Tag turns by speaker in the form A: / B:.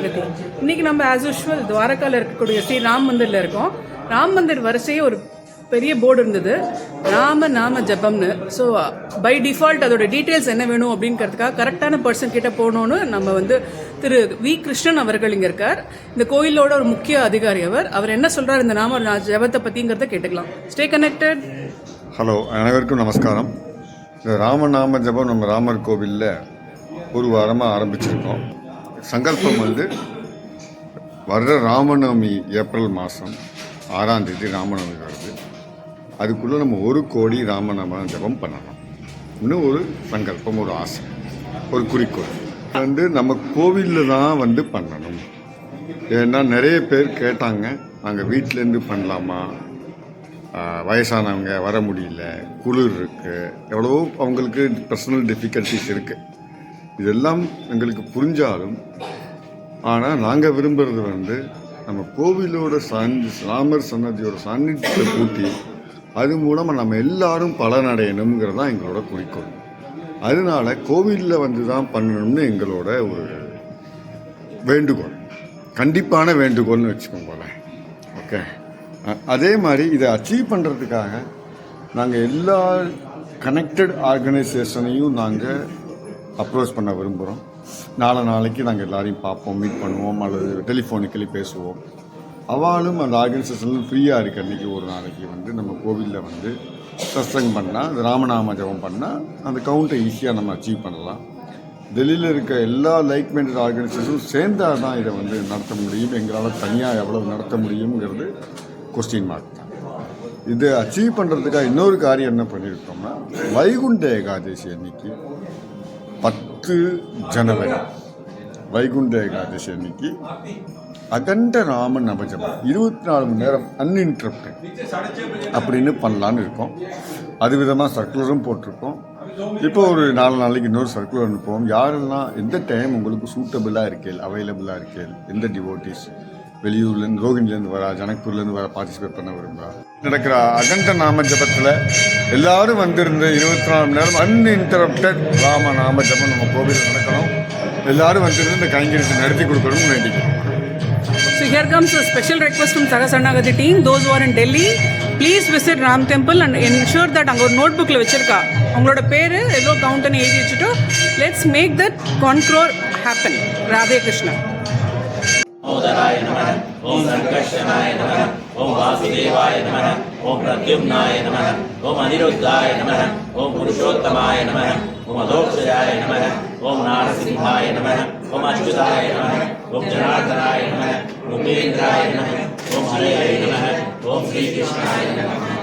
A: To சகசரணாகதி இன்னைக்கு நம்ம as usual துவாரகாவில் இருக்கக்கூடிய ஸ்ரீ ராம் மந்திரில் இருக்கோம். ராம் மந்திர் வரிசையே ஒரு பெரிய போர்டு இருந்தது. ராம நாம ஜபம்னு. ஸோ பை டிஃபால்ட் அதோட டீட்டெயில்ஸ் என்ன வேணும் அப்படிங்கிறதுக்காக கரெக்டான பர்சன் கிட்ட போகணும்னு நம்ம வந்து திரு வி கிருஷ்ணன் அவர்கள் இங்கே இருக்கார். இந்த கோயிலோட ஒரு முக்கிய அதிகாரி அவர். அவர் என்ன சொல்கிறார் இந்த நாம நா- ஜபத்தை பற்றிங்கிறத கேட்டுக்கலாம். ஸ்டே கனெக்டட்
B: ஹலோ அனைவருக்கும் நமஸ்காரம். இந்த ராமநாம ஜபம் நம்ம ராமர் கோவிலில் ஒரு வாரமாக ஆரம்பிச்சிருக்கோம். சங்கல்பம் வந்து வர்ற ராமநவமி ஏப்ரல் மாதம் ஆறாம் தேதி ராமநவமி வருது. அதுக்குள்ளே நம்ம ஒரு கோடி ராமநாம ஜபம் பண்ணணும் இன்னும் ஒரு சங்கல்பம் ஒரு ஆசை ஒரு குறிக்கோள். வந்து நம்ம கோவிலில் தான் வந்து பண்ணணும். ஏன்னா நிறைய பேர் கேட்டாங்க நாங்கள் வீட்டிலேருந்து பண்ணலாமா? வயசானவங்க வர முடியல குளிர் இருக்குது எவ்வளோ அவங்களுக்கு பர்சனல் டிஃபிகல்ட்டிஸ் இருக்குது இதெல்லாம் எங்களுக்கு புரிஞ்சாலும் ஆனால் நாங்கள் விரும்புறது வந்து நம்ம கோவிலோட சாந்தி ராமர் சன்னதியோட சாநித்தியத்தை கூட்டி அது மூலமாக நம்ம எல்லாரும் பலனடையணுங்கிறது தான் எங்களோட குறிக்கோள். அதனால கோவிலில் வந்து தான் பண்ணணும்னு எங்களோட ஒரு வேண்டுகோள். கண்டிப்பான வேண்டுகோள்னு வச்சுக்கோங்களேன். ஓகே. அதே மாதிரி இதை அச்சீவ் பண்ணுறதுக்காக நாங்கள் எல்லா கனெக்டட் ஆர்கனைசேஷனையும் நாங்கள் அப்ரோச் பண்ண விரும்புகிறோம் நாளை நாளைக்கு நாங்கள் எல்லாரையும் பார்ப்போம் மீட் பண்ணுவோம் அல்லது டெலிஃபோனிக்கலி பேசுவோம். அவளும் அந்த ஆர்கனைசேஷனில் ஃப்ரீயாக இருக்க அன்றைக்கி ஒரு நாளைக்கு வந்து நம்ம கோவிலில் வந்து சத்சங்கம் பண்ணால் அந்த ராமநாம ஜபம் பண்ணால் அந்த கவுண்ட்டை ஈஸியாக நம்ம அச்சீவ் பண்ணலாம். டெல்லியில் இருக்க எல்லா லைக் மைண்டட் ஆர்கனைசேஷனும் சேர்ந்தால் தான் இதை வந்து நடத்த முடியும். எங்களால் தனியாக எவ்வளவு நடத்த முடியுங்கிறது கொஸ்டின் மார்க் தான். இதை அச்சீவ் பண்ணுறதுக்காக இன்னொரு காரியம் என்ன பண்ணியிருக்கோம்னா வைகுண்ட ஏகாதசி அன்னைக்கு பத்து ஜனவரி வைகுண்ட ஏகாதசி அன்னைக்கு அகண்ட ராமன் நபஜபம் இருபத்தி நாலு மணி நேரம் அன்இன்ட்ரப்டட் அப்படின்னு பண்ணலான்னு இருக்கோம். அது விதமாக சர்க்குலரும் போட்டிருக்கோம். இப்போ ஒரு நாலு நாளைக்கு இன்னொரு சர்க்குலர் அனுப்புவோம் யாரெல்லாம் எந்த டைம் உங்களுக்கு சூட்டபிளாக இருக்கே அவைலபிளாக இருக்கே எந்த டிவோட்டிஸ் வெளியூர்லேருந்து ரோஹிணிலேருந்து வரா ஜனக்பூர்லேருந்து வர பார்ட்டிசிபேட் பண்ண விரும்புகிறா நடக்கிற அகண்ட நாம ஜபத்தில் எல்லாரும் வந்திருந்த இருபத்தி நாலு மணி நேரம் அன்இன்டரப்டட் ராம நாம ஜபம் நம்ம கோவிலில் நடக்கணும். எல்லாரும் வந்திருந்து இந்த கைங்கரியத்தை நடத்தி கொடுக்கணும்னு வேண்டிக்கிறோம்.
A: So here comes a special request from Sagasarnagati team. Those who are in Delhi, please visit Ram temple and ensure that அங்கே ஒரு நோட் புக்கில் வச்சுருக்கா. அவங்களோட பேர் எவ்வளோ கவுண்ட்னு எழுதி வச்சுட்டு let's make that one crore happen Radhe Krishna.
C: Om சங்கர்ஷனாய நம ஓம் வாசுதேவாய நம. प्रद्युम्नाय नमः। ओम अनिरुद्धाय नमः। ओम पुरुषोत्तमाय नमः। ओम अधोक्षजाय नमः। ओम नारसिंहाय नमः। ओम अच्युताय नमः। ओम जनार्दनाय नमः। ओम उपेन्द्राय नमः। ओम हरे नमः। ओम श्रीकृष्णाय नमः।